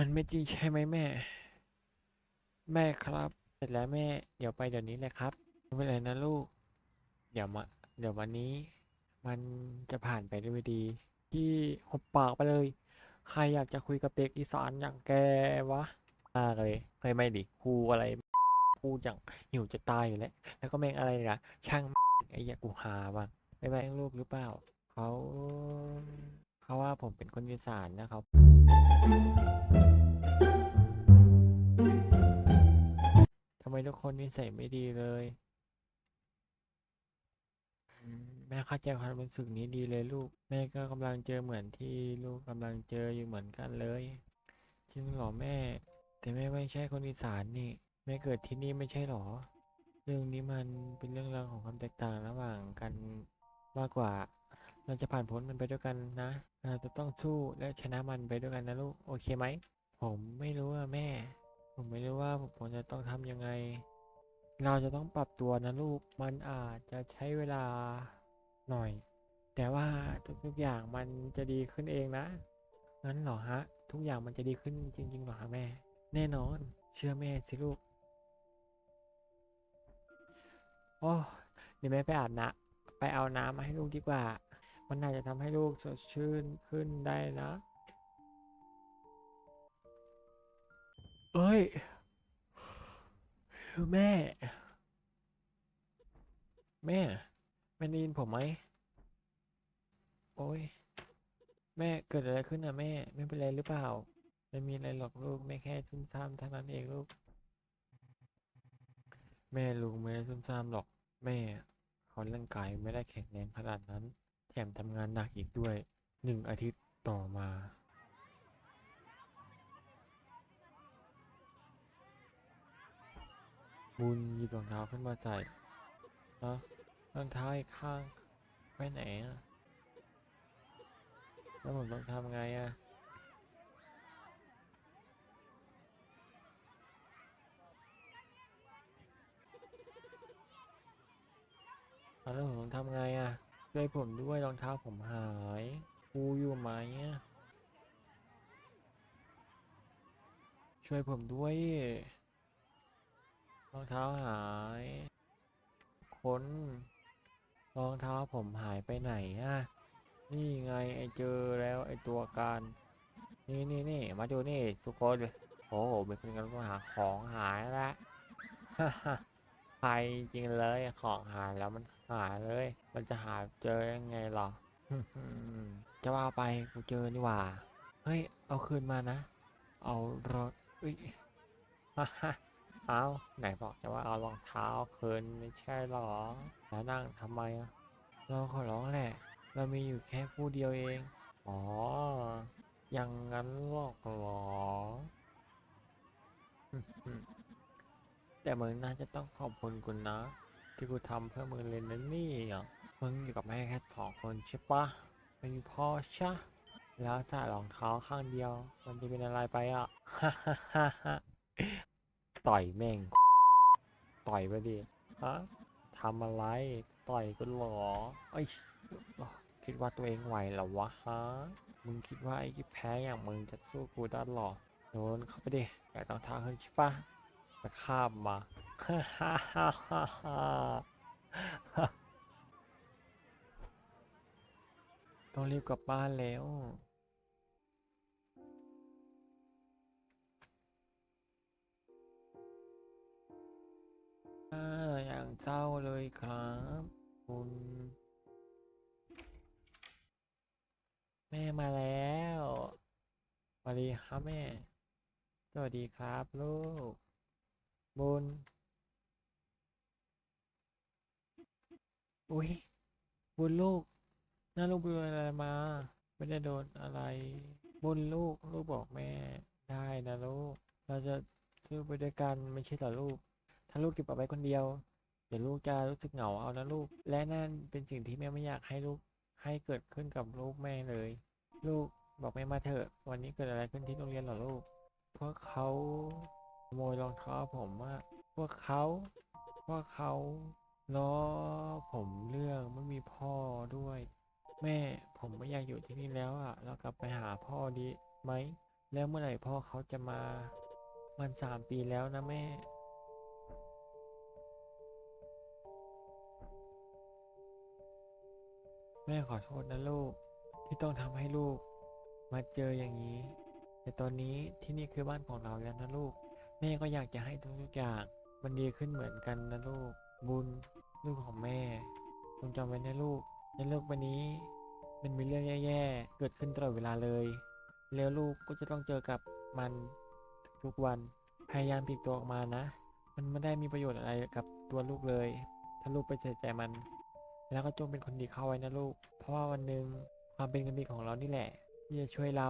มันไม่จริงใช่ไหมแม่ แม่ครับ เสร็จแล้วแม่ เดี๋ยวไปเดี๋ยวนี้เลยครับไม่เป็นไรนะลูก เดี๋ยวมา เดี๋ยววันนี้ มันจะผ่านไปด้วยดี ที่หบปากไปเลย ใครอยากจะคุยกับเด็กอีสานอย่างแกวะมากเลยเคยไม่ดิครูอะไรพูดอย่างหิวจะตายอยู่แล้ว แล้วก็แม่งอะไรนะช่างไอ้เหี้ยกูหาบ้างไม่แม่งลูกหรือเปล่าเขาเขาว่าผมเป็นคนอีสานนะครับ มทุกคนนิสัยไม่ดีเลยแม่เข้าใจความรู้สึกนี้ดีเลยลูก แม่ก็กำลังเจอเหมือนที่ลูกกำลังเจออยู่เหมือนกันเลยจริงเหรอแม่ แต่แม่ไม่ใช่คนอีสานนี่แม่เกิดที่นี่ไม่ใช่เหรอ เรื่องนี้มันเป็นเรื่องราวของความแตกต่างระหว่างกันมากกว่า เราจะผ่านพ้นมันไปด้วยกันนะเราจะต้องสู้และชนะมันไปด้วยกันนะลูกโอเคไหมผมไม่รู้อะแม่ ผมไม่รู้ว่าผมจะต้องทำยังไง เราจะต้องปรับตัวนะลูก มันอาจจะใช้เวลาหน่อย แต่ว่าทุกๆอย่างมันจะดีขึ้นเองนะ งั้นเหรอฮะ ทุกอย่างมันจะดีขึ้นจริงๆเหรอฮะแม่ แน่นอน เชื่อแม่สิลูก โอ้เดี๋ยวแม่ไปอาบน้ำไปเอาน้ำมาให้ลูกดีกว่า มันน่าจะทำให้ลูกสดชื่นขึ้นได้นะ เอ้ยคือแม่ แม่ แม่ได้ยินผมไหม โอ้ย แม่เกิดอะไรขึ้นนะแม่ ไม่เป็นไรหรือเปล่า ไม่มีอะไรหรอกลูก แม่แค่ซุ่มซ่ามเท่านั้นเองลูก แม่ลุงไม่ได้ซุ่มซ่ามหรอก แม่เขาร่างกายไม่ได้แข็งแรงขนาดนั้น แถมทำงานหนักอีกด้วย หนึ่งอาทิตย์ต่อมา บุญหยิบรองเท้าขึ้นมาใส่แล้วรองเท้าอีกข้างไปไหนอะแล้วผมต้องทำไงอะแล้วผมต้องทำไงอะช่วยผมด้วยรองเท้าผมหายครูอยู่ไหมช่วยผมด้วย รองเท้าหาย ค้น รองเท้าผมหายไปไหนอะนี่ไงไอเจอแล้วไอตัวการ นี่นี่นี่มาดูนี่ทุกคนโอ้โหเป็นคนกำลังหาของหายแล้วไปจริงเลยของหายแล้วมันหายเลย มันจะหาเจอยังไงหรอจะว่าไปกูเจอนี่ว่า เฮ้ย เอาคืนมานะ เอารถเอ้ยฮ่าฮ่า เอาไหนบอกจะว่าเอารองเท้าคืนไม่ใช่หรอแล้วนั่งทำไมอะเราขอร้องแหละ เรามีอยู่แค่คู่เดียวเอง อ๋ออย่างนั้นหรอกหรอ แต่มึงน่าจะต้องขอบคุณกูนะ ที่กูทำเพื่อมึงเลยนะนี่อะมึงอยู่กับแม่แค่สองคนใช่ปะไม่มีพ่อใช่แล้วใส่รองเท้าข้างเดียว มันจะเป็นอะไรไปอะฮ่าฮ่าฮ่า ต่อยแม่ง ต่อยไปดิฮะทำอะไร ต่อยกูเหรอไอ้คิดว่าตัวเองไหวเหรอวะฮะ มึงคิดว่าไอ้ที่แพ้อย่างมึงจะสู้กูได้หรอโดนเข้าไปดิใส่รองท้าขึ้นใช่ปะจะข้ามมาฮ่าฮ่าฮ่าฮ่าฮ่าต้องรีบกลับบ้านแล้ว อย่างเศร้าเลยครับ คุณ แม่มาแล้วสวัสดีครับแม่ สวัสดีครับลูก บุญ อุ้ยบุญลูกน่าลูกไปโดนอะไรมา ไม่ได้โดนอะไร บุญลูก ลูกบอกแม่ได้นะลูก เราจะสู้อไปด้วยกันไม่ใช่หรอลูก ถ้าลูกเก็บเอาไว้คนเดียว เดี๋ยวลูกจะรู้สึกเหงาเอานะลูก และนั่นเป็นสิ่งที่แม่ไม่อยากให้ลูกให้เกิดขึ้นกับลูกแม่เลย ลูกบอกแม่มาเถอะ วันนี้เกิดอะไรขึ้นที่โรงเรียนหรอลูก พวกเขาขโมยรองเท้าผมอะพวกเขา พวกเขาล้อผมเรื่องไม่มีพ่อด้วย แม่ผมไม่อยากอยู่ที่นี่แล้วอะ เรากลับไปหาพ่อดีไหม แล้วเมื่อไหร่พ่อเขาจะมา มันสามปีแล้วนะแม่ แม่ขอโทษนะลูก ที่ต้องทำให้ลูก มาเจออย่างนี้ แต่ตอนนี้ที่นี่คือบ้านของเราแล้วนะลูก แม่ก็อยากจะให้ทุกๆอย่าง มันดีขึ้นเหมือนกันนะลูก บุญลูกของแม่จงจำไว้นะลูก ในโลกใบนี้ มันมีเรื่องแย่ๆ เกิดขึ้นตลอดเวลาเลย แล้วลูกก็จะต้องเจอกับมันทุกวัน พยายามปลีกตัวออกมานะ มันไม่ได้มีประโยชน์อะไรกับตัวลูกเลย ถ้าลูกไปใส่ใจมัน แล้วก็จงเป็นคนดีเข้าไว้นะลูก เพราะว่าวันหนึ่งความเป็นคนดีของเรานี่แหละ ที่จะช่วยเรา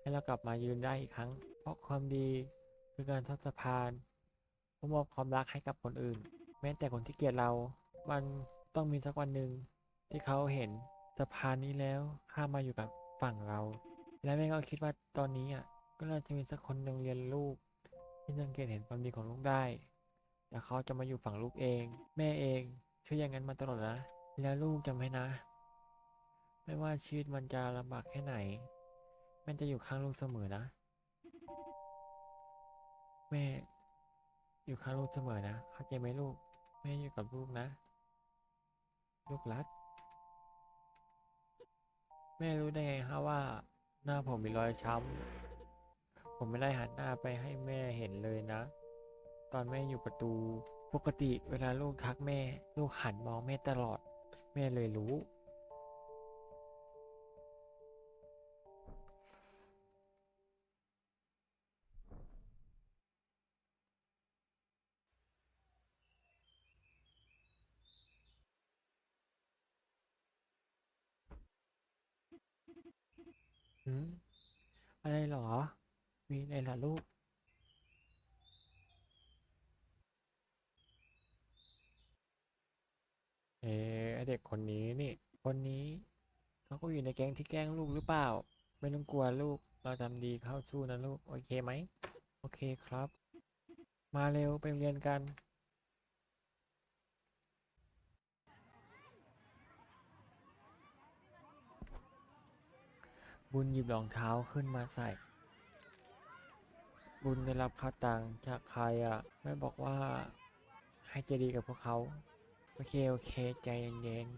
ให้เรากลับมายืนได้อีกครั้ง เพราะความดีคือการทอดสะพานเพื่อมอบความรักให้กับคนอื่น แม้แต่คนที่เกลียดเรา มันต้องมีสักวันหนึ่งที่เขาเห็นสะพานนี้แล้วข้ามมาอยู่กับฝั่งเรา และแม่ก็คิดว่าตอนนี้อะก็น่าจะมีสักคนหนึ่งเรียนลูก ที่สังเกตเห็นความดีของลูกได้ แต่เขาจะมาอยู่ฝั่งลูกเอง แม่เอง ช่วยอย่างนั้นมาตลอดนะ แล้วลูกจำไว้นะ ไม่ว่าชีวิตมันจะลำบากแค่ไหน มันจะอยู่ข้างลูกเสมอนะ แม่ อยู่ข้างลูกเสมอนะเข้าใจไหมลูก แม่อยู่กับลูกนะ ลูกรัก แม่รู้ได้ไงฮะว่า หน้าผมมีรอยช้ำผมไม่ได้หันหน้าไปให้แม่เห็นเลยนะ ตอนแม่อยู่ประตู ปกติเวลาลูกทักแม่ ลูกหันมองแม่ตลอด แม่เลยรู้หืมอะไรเหรอ มีอะไรล่ะลูก อ๊ะไอ้เด็กคนนี้นี่ คนนี้เขาก็อยู่ในแก๊งที่แกล้งลูกหรือเปล่า ไม่ต้องกลัวลูก เราทำดีเข้าสู้นะลูก โอเคไหม โอเคครับ มาเร็วไปเรียนกันบุญหยิบรองเท้าขึ้นมาใส่ บุญได้รับค่าตังจากใครอะแม่บอกว่าให้ใจดีกับพวกเขา โอเค โอเค ใจเย็น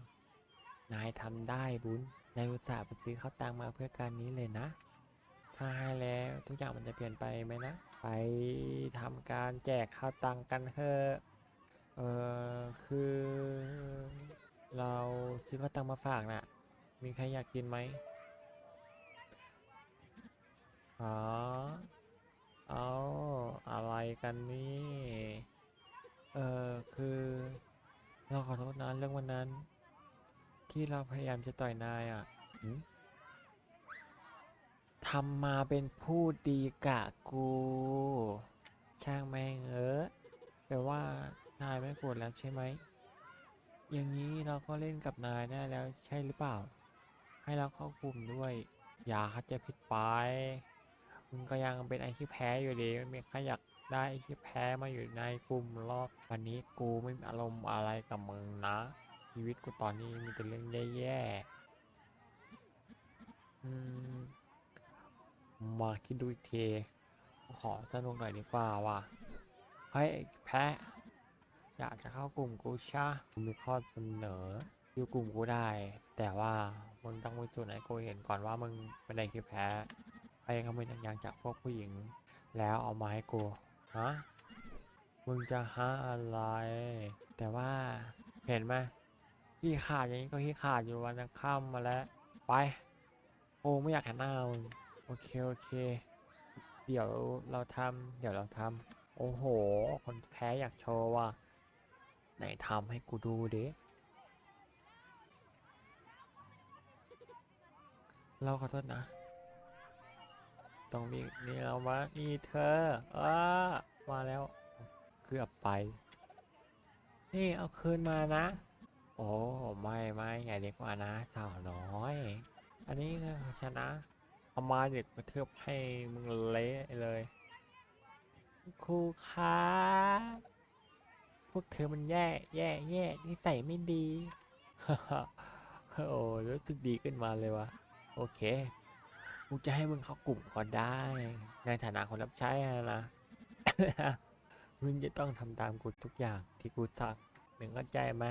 ๆ นายทำได้บุญนายอุตส่าห์ไปซื้อข้าวตังมาเพื่อการนี้เลยนะ ถ้าให้แล้วทุกอย่างมันจะเปลี่ยนไปไหมนะ ไปทำการแจกข้าวตังกันเถอะ เออคือ เราซื้อข้าวตังมาฝากน่ะ มีใครอยากกินไหมอ๋อ เอาอะไรกันนี่ เออคือ เราขอโทษนะเรื่องวันนั้น ที่เราพยายามจะต่อยนายอะหืมทำมาเป็นผู้ดีกะกู ช่างแม่งเออแปลว่านายไม่โกรธแล้วใช่ไหม อย่างนี้เราก็เล่นกับนายได้แล้วใช่หรือเปล่า ให้เราเข้ากลุ่มด้วย อย่าเข้าใจผิดไป มึงก็ยังเป็นไอ้ที่แพ้อยู่ดีไม่มีใครอยาก ได้ไอ้ที่แพ้มาอยู่ในกลุ่มรอกวันนี้กูไม่มีอารมณ์อะไรกับมึงนะ ชีวิตกูตอนนี้มีแต่เรื่องแย่ๆอืมมาคิดดูอีกทีกูขอสนุกหน่อยดีกว่าว่ะเฮ้ยแพ้อยากจะเข้ากลุ่มกูชะกูมีข้อเสนออยู่กลุ่มกูได้ แต่ว่ามึงต้องมีจุดไหนกูเห็นก่อนว่ามึงเป็นไอ้ที่แพ้ไปขโมยหนังยางจากพวกผู้หญิง แล้วเอามาให้กู ฮะมึงจะหาอะไร แต่ว่าเห็นไหมขี้ขาดอย่างนี้ก็ขี้ขาดอยู่วันจะค่ำมาแล้ว ไปโอ้ไม่อยากเห็นหน้ามึงโอเคโอเค เดี๋ยวเราทำเดี๋ยวเราทำโอ้โห คนแพ้อยากโชว์ว่ะไหนทำให้กูดูดิเราขอโทษนะ ต้องมีนี่เรามานี่เธออ้ามาแล้วเกือบไป นี่เอาคืนมานะ โอ้ไม่ไม่ใหญ่เล็กกว่านะสาวน้อย อันนี้ชนะเอามาเด็กกระเทือบให้มึงเละเลยครูคะพวกเธอมันแย่แย่แย่นิสัยไม่ดี โอ้รู้สึกดีขึ้นมาเลยวะโอเค กูจะให้มึงเข้ากลุ่มก็ได้ ในฐานะคนรับใช้อะนะ มึงจะต้องทำตามกูทุกอย่างที่กูสั่งมึงเข้าใจไหม